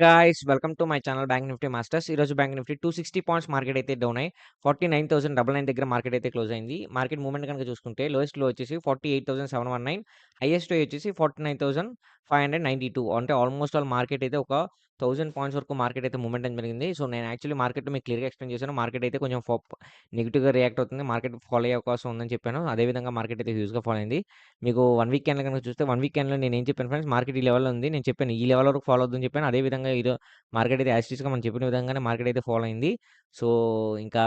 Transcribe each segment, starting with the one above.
Guys welcome to my channel bank Nifty masters ఈరోజు bank Nifty two sixty points market అయితే down అయ్యి forty nine thousand double nine దగ్గర market అయితే close అయింది. Market moment కనుక చూసుకుంటే లోయెస్ట్లో వచ్చేసి forty eight thousand seven one nine highest వచ్చేసి forty nine thousand five hundred ninety two అంటే ఆల్మోస్ట్ ఆల్ మార్కెట్ అయితే ఒక థౌసండ్ పాయింట్స్ వరకు మార్కెట్ అయితే మూమెంట్ అని జరిగింది సో నేను యాక్చువల్లీ మార్కెట్ మీకు క్లియర్గా ఎక్స్ప్లెయిన్ చేశాను. మార్కెట్ అయితే కొంచెం నెగిటివ్గా రియాక్ట్ అవుతుంది. మార్కెట్ ఫాలో అయ్యే అవకాశం ఉందని చెప్పాను. అదేవిధంగా మార్కెట్ అయితే హ్యూజ్గా ఫాలో అయింది. మీకు వన్ వీక్ క్యాన్లో కనుక చూస్తే వన్ వీక్ క్యాన్లో నేను ఏం చెప్పాను ఫ్రెండ్స్ మార్కెట్ ఈ లెవెల్లో ఉంది. నేను చెప్పాను ఈ లెవెల్ వరకు ఫాలో అవుతుందని చెప్పాను. అదేవిధంగా ఈరోజు మార్కెట్ అయితే యాస్టిస్గా మనం చెప్పిన విధంగానే మార్కెట్ అయితే ఫాలో అయింది. సో ఇంకా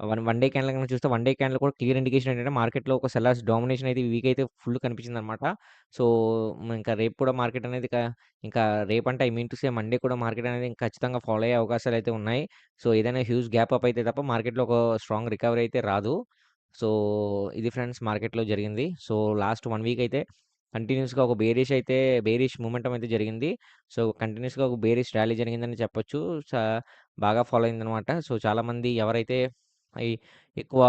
వన్ వన్ డే క్యాన్లో కనుక చూస్తే వన్ డే క్యాన్లో కూడా క్లియర్ ఇండికేషన్ ఏంటంటే మార్కెట్లో ఒక సెల్లర్స్ డామినేషన్ అయితే వీక్ అయితే ఫుల్ కనిపించింది అనమాట సో ఇంకా రేపు కూడా మార్కెట్ అనేది ఇంకా రేపు అంటే I mean to say Monday కూడా మార్కెట్ అనేది ఖచ్చితంగా ఫాలో అయ్యే అవకాశాలు అయితే ఉన్నాయి. సో ఏదైనా హ్యూజ్ గ్యాప్ అప్ అయితే తప్ప మార్కెట్లో ఒక స్ట్రాంగ్ రికవరీ అయితే రాదు. సో ఇది ఫ్రెండ్స్ మార్కెట్లో జరిగింది. సో లాస్ట్ వన్ వీక్ అయితే కంటిన్యూస్గా ఒక బేరిష్ అయితే బేరిష్ మూమెంటం అయితే జరిగింది. సో కంటిన్యూస్గా ఒక బేరిష్ ర్యాలీ జరిగిందని చెప్పొచ్చు. బాగా ఫాలో అయిందనమాట సో చాలామంది ఎవరైతే అవి ఎక్కువ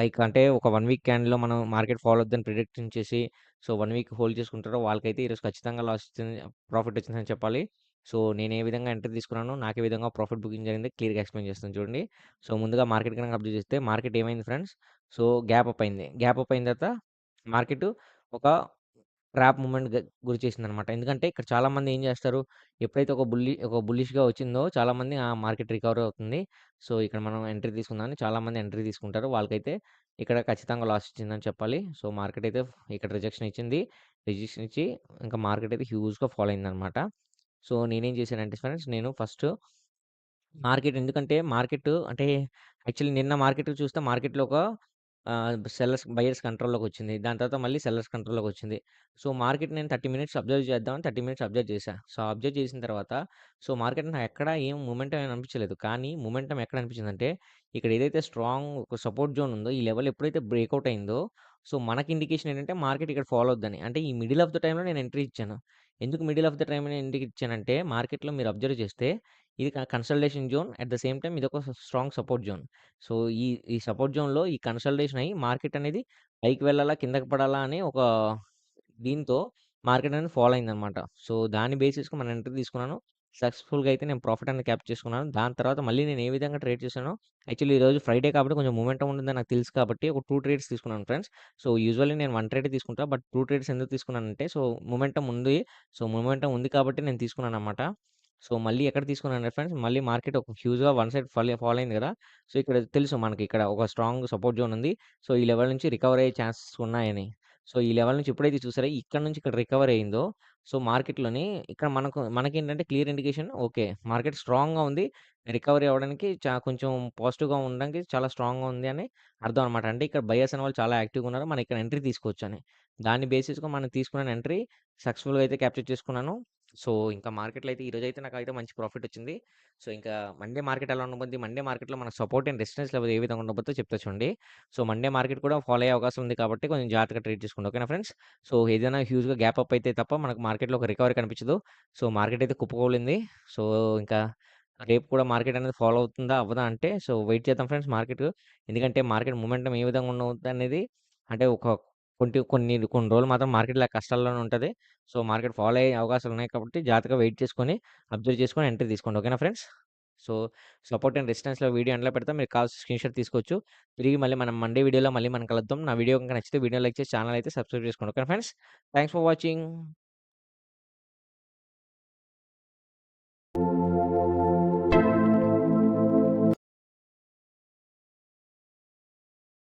లైక్ అంటే ఒక వన్ వీక్ క్యాండ్లో మనం మార్కెట్ ఫాలో అవుద్దని ప్రిడిక్షన్ చేసి సో వన్ వీక్ హోల్డ్ చేసుకుంటారో వాళ్ళకైతే ఈరోజు ఖచ్చితంగా లాస్ వచ్చింది ప్రాఫిట్ వచ్చిందని చెప్పాలి. సో నేను ఏ విధంగా ఎంట్రీ తీసుకున్నాను నాకు ఏ విధంగా ప్రాఫిట్ బుకింగ్ జరిగింది క్లియర్గా ఎక్స్ప్లెయిన్ చేస్తాను చూడండి. సో ముందుగా మార్కెట్ కనుక అబ్జర్వ్ చేస్తే మార్కెట్ ఏమైంది ఫ్రెండ్స్? సో గ్యాప్ అప్ అయింది. గ్యాప్ అప్ అయిన తర్వాత మార్కెట్ ఒక ట్రాప్ మూమెంట్ గురి చేసింది అనమాట ఎందుకంటే ఇక్కడ చాలామంది ఏం చేస్తారు ఎప్పుడైతే ఒక బుల్లి ఒక బుల్లిష్గా వచ్చిందో చాలామంది ఆ మార్కెట్ రికవర్ అవుతుంది. సో ఇక్కడ మనం ఎంట్రీ తీసుకుందామని చాలామంది ఎంట్రీ తీసుకుంటారు. వాళ్ళకైతే ఇక్కడ ఖచ్చితంగా లాస్ ఇచ్చిందని చెప్పాలి. సో మార్కెట్ అయితే ఇక్కడ రిజెక్షన్ ఇచ్చింది. రిజెక్షన్ ఇచ్చి ఇంకా మార్కెట్ అయితే హ్యూజ్గా ఫాలో అయిందనమాట. సో నేనేం చేశానంటే ఫ్రెండ్స్ నేను ఫస్ట్ మార్కెట్ ఎందుకంటే మార్కెట్ అంటే యాక్చువల్లీ నిన్న మార్కెట్ చూస్తే మార్కెట్‌లో ఒక సెల్లర్స్ బయర్స్ కంట్రోల్‌లోకి వచ్చింది. దాని తర్వాత మళ్ళీ సెల్లర్స్ కంట్రోల్‌లోకి వచ్చింది. సో మార్కెట్ నేను 30 మినిట్స్ అబ్జర్వ్ చేద్దామని 30 మినిట్స్ అబ్జర్వ్ చేశాను సో అబ్జర్వ్ చేసిన తర్వాత సో మార్కెట్ నాకు ఎక్కడ ఏం మూమెంటం ఏమి అనిపించలేదు. కానీ మూమెంటం ఎక్కడ అనిపించిందంటే ఇక్కడ ఏదైతే స్ట్రాంగ్ ఒక సపోర్ట్ జోన్ ఉందో ఈ లెవెల్ ఎప్పుడైతే బ్రేక్అవుట్ అయిందో సో మనకి ఇండికేషన్ ఏంటంటే మార్కెట్ ఇక్కడ ఫాలో అవుద్దని. అంటే ఈ మిడిల్ ఆఫ్ ద టైంలో నేను ఎంట్రీ ఇచ్చాను. ఎందుకు మిడిల్ ఆఫ్ ద టైమ్‌లో ఎంట్రీ ఇచ్చానంటే మార్కెట్‌లో మీరు అబ్జర్వ్ చేస్తే ఇది క consultation zone at the same time ఇదొక స్ట్రాంగ్ సపోర్ట్ జోన్. సో ఈ ఈ సపోర్ట్ జోన్‌లో ఈ కన్సల్టేషన్ అయ్యి మార్కెట్ అనేది పైకి వెళ్ళాలా? కిందకి పడాలా? అని ఒక దీంతో మార్కెట్ అనేది ఫాలో అయిందనమాట. సో దాన్ని బేస్ చేసుకొని మనం ఎంట్రీ తీసుకున్నాను. సక్సెస్‌ఫుల్‌గా అయితే నేను ప్రాఫిట్ అనేది క్యాప్చర్ చేసుకున్నాను. దాని తర్వాత మళ్ళీ నేను ఏ విధంగా ట్రేడ్ చేశానో యాక్చువల్లీ ఈరోజు ఫ్రైడే కాబట్టి కొంచెం మొమెంటం ఉంటుందని నాకు తెలుసు కాబట్టి ఒక 2 ట్రేడ్స్ తీసుకున్నాను ఫ్రెండ్స్. సో యూజువల్లీ నేను 1 ట్రేడే తీసుకుంటా. బట్ 2 ట్రేడ్స్ ఎందుకు తీసుకున్నానంటే సో మొమెంటం ఉంది. సో మొమెంటం ఉంది కాబట్టి నేను తీసుకున్నాననమాట. సో మళ్ళీ ఎక్కడ తీసుకున్నాను ఫ్రెండ్స్ మళ్ళీ మార్కెట్ ఒక హ్యూజ్‌గా వన్ సైడ్ ఫాల్ ఫాలో అయింది కదా! సో ఇక్కడ తెలుసు మనకి ఇక్కడ ఒక స్ట్రాంగ్ సపోర్ట్ జోన్ ఉంది. సో ఈ లెవెల్ నుంచి రికవర్ అయ్యే ఛాన్సెస్ ఉన్నాయని. సో ఈ లెవెల్ నుంచి ఎప్పుడైతే చూసారో ఇక్కడ నుంచి ఇక్కడ రికవర్ అయిందో సో మార్కెట్‌లోని ఇక్కడ మనకు మనకి ఏంటంటే క్లియర్ ఇండికేషన్ ఓకే. మార్కెట్ స్ట్రాంగ్‌గా ఉంది. రికవరీ అవ్వడానికి చా కొంచెం పాజిటివ్‌గా ఉండడానికి చాలా స్ట్రాంగ్‌గా ఉంది అని అర్థం అనమాట. అంటే ఇక్కడ బయర్స్ అనేవాళ్ళు చాలా యాక్టివ్‌గా ఉన్నారు. మనం ఇక్కడ ఎంట్రీ తీసుకోవచ్చు అని దాని బేసిస్గా మనం తీసుకున్న ఎంట్రీ సక్సెస్‌ఫుల్‌గా అయితే క్యాప్చర్ చేసుకున్నాను. సో ఇంకా మార్కెట్‌లో అయితే ఈరోజు అయితే నాకు అయితే మంచి ప్రాఫిట్ వచ్చింది. సో ఇంకా మండే మార్కెట్ ఎలా ఉండబోద్ది? మండే మార్కెట్‌లో మనకు సపోర్ట్ అండ్ రెసిస్టెన్స్ లెవెల్ ఏ విధంగా ఉండబోద్దో చెప్తా చూడండి. సో మండే మార్కెట్ కూడా ఫాలో అయ్యే అవకాశం ఉంది కాబట్టి కొంచెం జాగ్రత్తగా ట్రేడ్ చేసుకోండి. ఓకేనా ఫ్రెండ్స్? సో ఏదైనా హ్యూజ్‌గా గ్యాప్ అప్ అయితే తప్ప మనకు మార్కెట్‌లో ఒక రికవరీ కనిపించదు. సో మార్కెట్ అయితే కుప్పకూలింది. సో ఇంకా రేపు కూడా మార్కెట్ అనేది ఫాలో అవుతుందా? అవ్వదా? అంటే సో వెయిట్ చేద్దాం ఫ్రెండ్స్ మార్కెట్. ఎందుకంటే మార్కెట్ మూమెంటం ఏ విధంగా ఉండవుద్దనేది అంటే ఒక కొన్ని కొన్ని కొన్ని రోజులు మాత్రం మార్కెట్ ఇలా కష్టాల్లోనే ఉంటుంది సో మార్కెట్ ఫాలో అయ్యే అవకాశాలు ఉన్నాయి కాబట్టి జాగ్రత్తగా వెయిట్ చేసుకొని, అబ్జర్వ్ చేసుకొని ఎంట్రీ తీసుకోండి. ఓకేనా ఫ్రెండ్స్? సో సపోర్ట్ అండ్ రెసిస్టెన్స్‌లో వీడియో ఎండలో పెడితే మీరు కావాల్సిన స్క్రీన్‌షాట్ తీసుకోవచ్చు. తిరిగి మళ్ళీ మనం మండే వీడియోలో మళ్ళీ మనం కలుద్దాం. నా వీడియో కనుక నచ్చితే వీడియో లైక్ చేసి ఛానల్ అయితే సబ్స్క్రైబ్ చేసుకోండి. ఓకేనా ఫ్రెండ్స్? Thanks for watching.